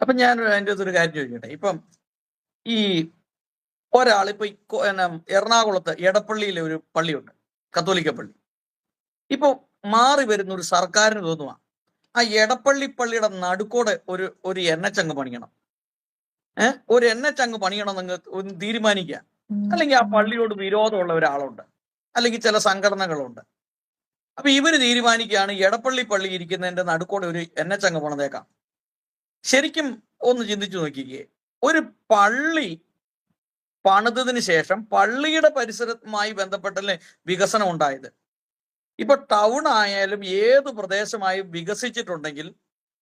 അപ്പൊ ഞാൻ അതിന്റെ അകത്തൊരു കാര്യം ചോദിക്കട്ടെ? ഇപ്പം ഈ ഒരാൾ ഇപ്പൊ എറണാകുളത്ത് എടപ്പള്ളിയിലെ ഒരു പള്ളിയുണ്ട്. കത്തോലിക്ക പള്ളി. ഇപ്പൊ മാറി വരുന്ന ഒരു സർക്കാരിന് തോന്നുക ആ എടപ്പള്ളി പള്ളിയുടെ നടുക്കോടെ ഒരു ഒരു എണ്ണച്ചങ്ങ് പണിയണം. ഏഹ് ഒരു എണ്ണച്ചങ്ങ് പണിയണം നിങ്ങൾ ഒന്ന് തീരുമാനിക്കുക. അല്ലെങ്കിൽ ആ പള്ളിയോട് വിരോധമുള്ള ഒരാളുണ്ട്. അല്ലെങ്കിൽ ചില സംഘടനകളുണ്ട്. അപ്പൊ ഇവർ തീരുമാനിക്കുകയാണ് എടപ്പള്ളി പള്ളി ഇരിക്കുന്നതിന്റെ നടുക്കോടെ ഒരു എണ്ണച്ചങ്ങ് പണിതേക്കാം. ശരിക്കും ഒന്ന് ചിന്തിച്ചു നോക്കിക്കേ. ഒരു പള്ളി പണിതതിന് ശേഷം പള്ളിയുടെ പരിസരവുമായി ബന്ധപ്പെട്ടല്ലേ വികസനം ഉണ്ടായത്? ഇപ്പൊ ടൗൺ ആയാലും ഏത് പ്രദേശമായി വികസിച്ചിട്ടുണ്ടെങ്കിൽ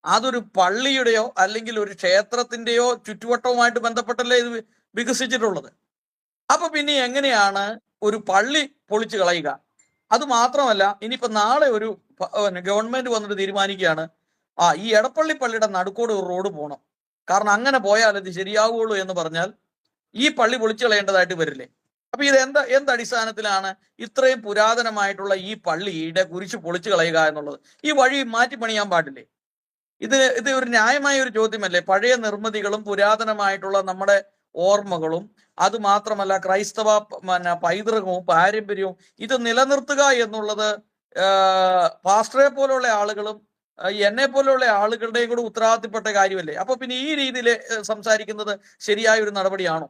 അതൊരു പള്ളിയുടെയോ അല്ലെങ്കിൽ ഒരു ക്ഷേത്രത്തിന്റെയോ ചുറ്റുവട്ടവുമായിട്ട് ബന്ധപ്പെട്ടല്ലേ ഇത് വികസിച്ചിട്ടുള്ളത്? അപ്പൊ പിന്നെ എങ്ങനെയാണ് ഒരു പള്ളി പൊളിച്ചു കളയുക? അത് മാത്രമല്ല ഇനിയിപ്പോ നാളെ ഒരു ഗവൺമെന്റ് വന്നിട്ട് തീരുമാനിക്കുകയാണ് ആ ഈ എടപ്പള്ളി പള്ളിയുടെ നടുക്കോട് ഒരു റോഡ് പോകണം കാരണം അങ്ങനെ പോയാൽ ഇത് ശരിയാവുള്ളൂ എന്ന് പറഞ്ഞാൽ ഈ പള്ളി പൊളിച്ചു കളയേണ്ടതായിട്ട് വരില്ലേ? അപ്പൊ ഇത് എന്താ എന്ത് അടിസ്ഥാനത്തിലാണ് ഇത്രയും പുരാതനമായിട്ടുള്ള ഈ പള്ളിയുടെ കുരിശ് പൊളിച്ചു കളയുക എന്നുള്ളത്? ഈ വഴി മാറ്റി പണിയാൻ പാടില്ലേ? ഇത് ഇത് ഒരു ന്യായമായ ഒരു ചോദ്യമല്ലേ? പഴയ നിർമ്മിതികളും പുരാതനമായിട്ടുള്ള നമ്മുടെ ഓർമ്മകളും അത് മാത്രമല്ല ക്രൈസ്തവ പിന്നെ പൈതൃകവും പാരമ്പര്യവും ഇത് നിലനിർത്തുക എന്നുള്ളത് പാസ്റ്ററെ പോലുള്ള ആളുകളും എന്നെ പോലെയുള്ള ആളുകളുടെയും കൂടെ ഉത്തരവാദിത്തപ്പെട്ട കാര്യമല്ലേ? അപ്പൊ പിന്നെ ഈ രീതിയിൽ സംസാരിക്കുന്നത് ശരിയായ ഒരു നടപടിയാണോ?